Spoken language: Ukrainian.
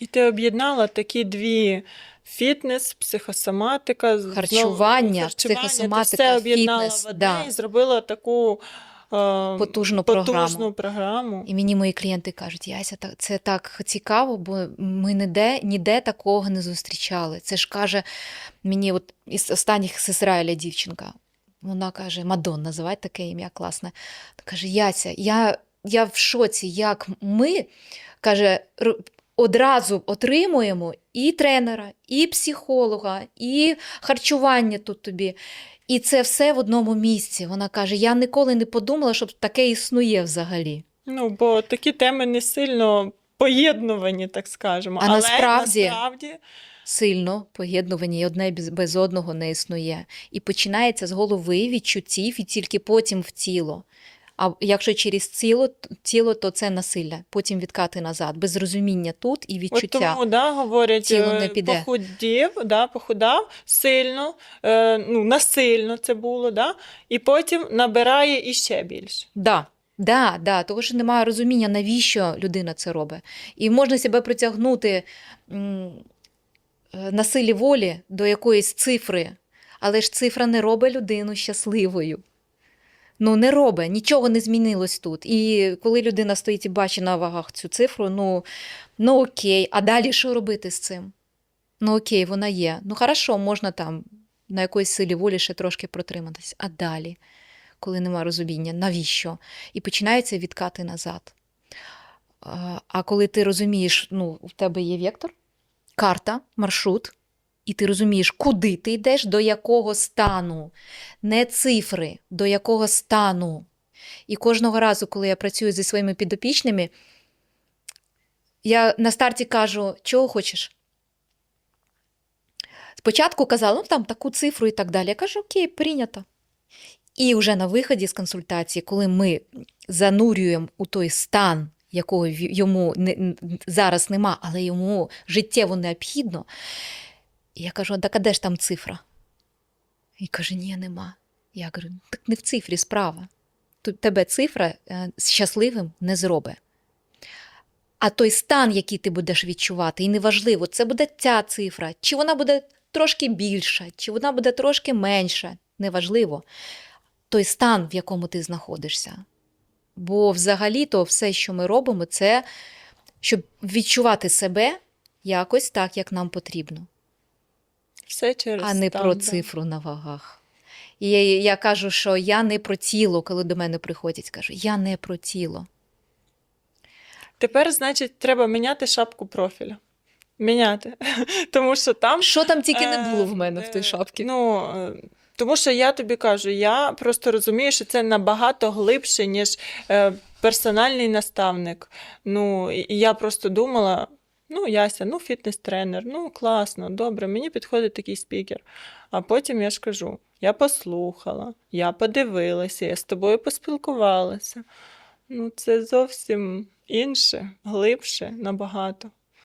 І ти об'єднала такі дві фітнес, психосоматика, Харчування, харчування, психосоматика, ти все об'єднала фітнес, в одне да. і зробила таку е, Потужну потужну програму. програму. І мені мої клієнти кажуть, Яся, це так цікаво, бо ми ніде, ніде такого не зустрічали. Це ж каже мені, от із останніх з Ізраїля дівчинка. Вона каже: Мадон, називай таке ім'я класне. Каже: Яся, я, я в шоці, як ми каже, одразу отримуємо і тренера, і психолога, і харчування тут тобі. І це все в одному місці. Вона каже: Я ніколи не подумала, що таке існує взагалі. Ну, бо такі теми не сильно поєднувані, так скажемо. А Але насправді- насправді Сильно поєднувані і одне без, без одного не існує. І починається з голови відчуттів, і тільки потім в тіло. А якщо через тіло, тіло, то це насилля, потім відкати назад, без розуміння тут і От відчуття. тому, да, говорять, Тіло не е, піде. похудів, да, похудав сильно, е, ну, насильно це було, да, і потім набирає іще більше. Да, да, да, того що немає розуміння, навіщо людина це робить. І можна себе притягнути е, на силі волі до якоїсь цифри, але ж цифра не робить людину щасливою. Ну, не робить, нічого не змінилось тут. І коли людина стоїть і бачить на вагах цю цифру, ну, ну окей, а далі що робити з цим? Ну окей, вона є. Ну хорошо, можна там на якоїсь силі волі ще трошки протриматись. А далі, коли нема розуміння, навіщо? І починаються відкати назад. А коли ти розумієш, ну, в тебе є вектор, карта, маршрут, і ти розумієш, куди ти йдеш, до якого стану, не цифри, до якого стану. І кожного разу, коли я працюю зі своїми підопічними, я на старті кажу, чого хочеш? Спочатку казала, ну там таку цифру і так далі. Я кажу, окей, прийнято. І вже на виході з консультації, коли ми занурюємо у той стан, якого йому зараз нема, але йому життєво необхідно, я кажу, так а де ж там цифра? І каже, ні, нема. Я кажу, «Ну, так не в цифрі справа. Тут тебе цифра е, щасливим не зробить. А той стан, який ти будеш відчувати, і неважливо, це буде ця цифра, чи вона буде трошки більша, чи вона буде трошки менша, неважливо. Той стан, в якому ти знаходишся. Бо взагалі-то все, що ми робимо, це щоб відчувати себе якось так, як нам потрібно, Все через а не стан, про да. цифру на вагах. І я, я кажу, що я не про тіло, коли до мене приходять, кажу, я не про тіло. Тепер, значить, треба міняти шапку профіля. Міняти. Тому що там Що там тільки не було в Е, мене в е, той шапці? Ну, е, тому що я тобі кажу, я просто розумію, що це набагато глибше, ніж е, персональний наставник. Ну, і я просто думала. Ну, Яся, ну, фітнес-тренер, ну класно, добре, мені підходить такий спікер. А потім я ж кажу: я послухала, я подивилася, я з тобою поспілкувалася. Ну, це зовсім інше, глибше набагато.